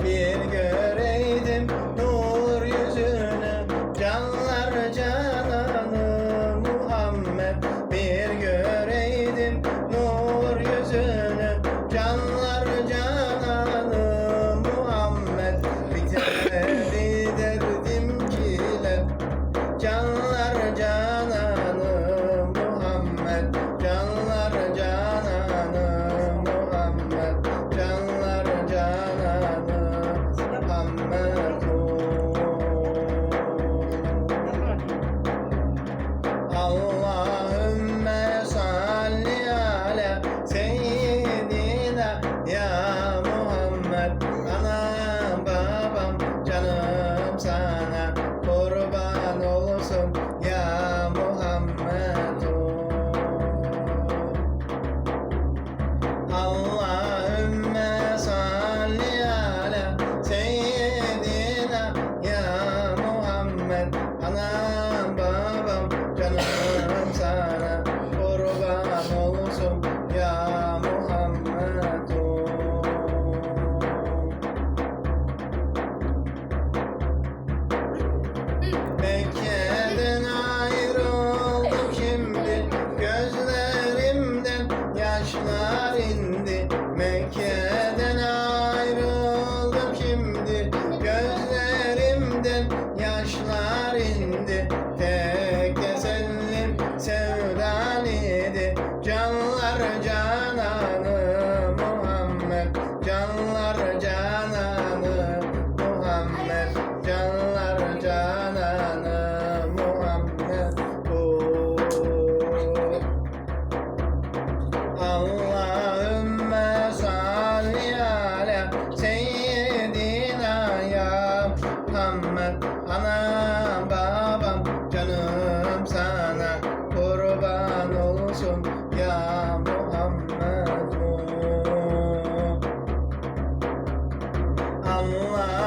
bir gör. ben, ben Krishna. Allahümme salli ala seyyidina ya Muhammed Ana babam canım sana. Kurban olsun ya Muhammed. Allah